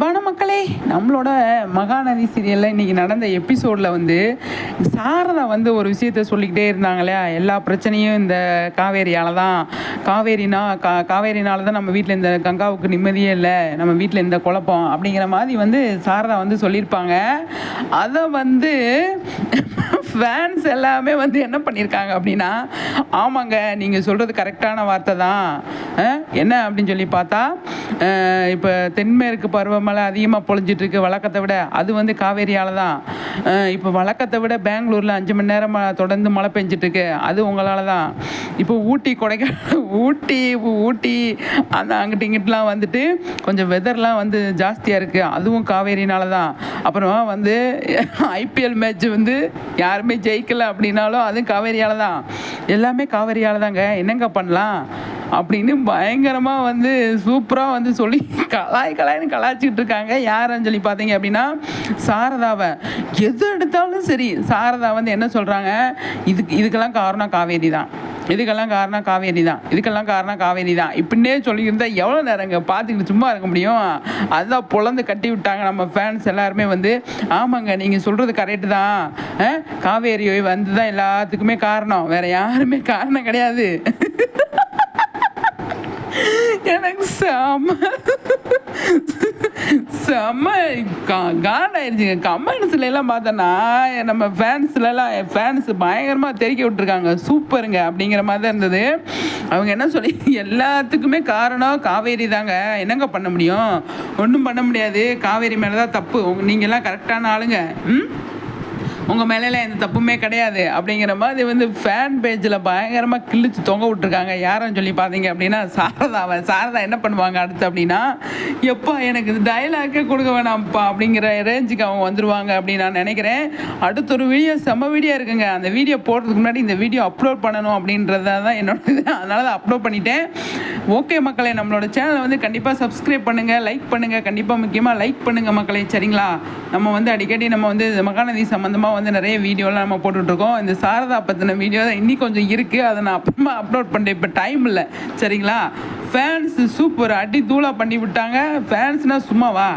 வண மக்களே நம்மளோட மகாநதி சீரியலில் இன்றைக்கி நடந்த எபிசோடில் வந்து சாரதா வந்து ஒரு விஷயத்த சொல்லிக்கிட்டே இருந்தாங்க இல்லையா எல்லா பிரச்சனையும் இந்த காவேரியால் தான் காவேரினா கா காவேரினால தான் நம்ம வீட்டில் இந்த கங்காவுக்கு நிம்மதியே இல்லை நம்ம வீட்டில் இந்த குழப்பம் அப்படிங்கிற மாதிரி வந்து சாரதா வந்து சொல்லியிருப்பாங்க. அதை வந்து ஃபேன்ஸ் எல்லாமே வந்து என்ன பண்ணியிருக்காங்க அப்படின்னா ஆமாங்க நீங்கள் சொல்கிறது கரெக்டான வார்த்தை தான். என்ன அப்படின்னு சொல்லி பார்த்தா இப்போ தென்மேற்கு பருவமழை அதிகமாக பொழிஞ்சிட்ருக்கு வழக்கத்தை விட அது வந்து காவேரியால் தான். இப்போ வழக்கத்தை விட பெங்களூரில் அஞ்சு மணி நேரம் தொடர்ந்து மழை பெஞ்சிட்டு இருக்கு அது உங்களால் தான் இப்போ ஊட்டி கொடைக்கானல் ஊட்டி ஊட்டி அந்த அங்கிட்டு இங்கிட்டலாம் வந்துட்டு கொஞ்சம் வெதர்லாம் வந்து ஜாஸ்தியாக இருக்குது அதுவும் காவேரினால தான் அப்புறம் வந்து ஐபிஎல் மேட்ச் வந்து யாருமே ஜெயிக்கல அப்படின்னாலும் அதுவும் காவேரியால் தான் எல்லாமே காவேரியால் தாங்க என்னங்க பண்ணலாம்? அப்படின்னு பயங்கரமாக வந்து சூப்பராக வந்து சொல்லி கலாய் கலாய்னு கலாய்ச்சிக்கிட்டு இருக்காங்க. யாருன்னு சொல்லி பார்த்தீங்க அப்படின்னா சாரதாவை. எது எடுத்தாலும் சரி சாரதா வந்து என்ன சொல்கிறாங்க இதுக்கு இதுக்கெல்லாம் காரணம் காவேரி தான். இதுக்கெல்லாம் காரணம் காவேரி தான். இதுக்கெல்லாம் காரணம் காவேரி தான். இப்படின்னே சொல்லியிருந்தால் எவ்வளோ நேரங்க பார்த்துக்கிட்டு சும்மா இருக்க முடியும்? அதுதான் பொழந்து கட்டி விட்டாங்க நம்ம ஃபேன்ஸ் எல்லாருமே வந்து. ஆமாங்க நீங்கள் சொல்கிறது கரெக்டு தான். காவேரி வந்து தான் எல்லாத்துக்குமே காரணம். வேறு யாருமே காரணம் கிடையாது. எனக்கு செம்ம. காண்ட் காண்டாயிருச்சுங்க. கமெண்ட்ஸ்ல எல்லாம் பார்த்தோன்னா நம்ம ஃபேன்ஸ்ல எல்லாம் ஃபேன்ஸ் பயங்கரமாக தெறிக்க விட்டுருக்காங்க. சூப்பருங்க. அப்படிங்கிற மாதிரி தான் இருந்தது. அவங்க என்ன சொல்லி எல்லாத்துக்குமே காரணம் காவேரி தாங்க. என்னங்க பண்ண முடியும்? ஒன்றும் பண்ண முடியாது. காவேரி மேலே தான் தப்பு உங்க நீங்கள்லாம் கரெக்டான ஆளுங்க. ம்? உங்கள் மேலே எந்த தப்புமே கிடையாது அப்படிங்கிற மாதிரி வந்து ஃபேன் பேஜில் பயங்கரமாக கிழிச்சு தொங்க விட்ருக்காங்க யாரும் சொல்லி பார்த்தீங்க அப்படின்னா சாரதாவை. சாரதா என்ன பண்ணுவாங்க அடுத்து அப்படின்னா எப்பா எனக்கு இது டைலாக்கே கொடுக்க வேணாம்ப்பா அப்படிங்கிற ரேஞ்சுக்கு அவங்க வந்துடுவாங்க அப்படின்னு நான் நினைக்கிறேன். அடுத்த ஒரு வீடியோ செம்ம வீடியோ இருக்குங்க. அந்த வீடியோ போடுறதுக்கு முன்னாடி இந்த வீடியோ அப்லோட் பண்ணணும் அப்படின்றத தான் என்னோட இது அதனால தான் அப்லோட் பண்ணிட்டேன். ஓகே மக்களே நம்மளோட சேனலை வந்து கண்டிப்பாக சப்ஸ்கிரைப் பண்ணுங்கள் லைக் பண்ணுங்கள் கண்டிப்பாக முக்கியமாக லைக் பண்ணுங்கள் மக்களே. சரிங்களா? நம்ம வந்து அடிக்கடி நம்ம வந்து மகாநதி சம்மந்தமாக வந்து நிறைய வீடியோலாம் நம்ம போட்டுட்ருக்கோம். இந்த சாரதா பற்றின வீடியோ தான் இன்னி கொஞ்சம் இருக்குது அதை நான் அப்புறமா அப்லோட் பண்ணுறேன் இப்போ டைம் இல்லை. சரிங்களா? ஃபேன்ஸ் சூப்பர் அடி தூளா பண்ணி விட்டாங்க. ஃபேன்ஸ்னால் சும்மாவா?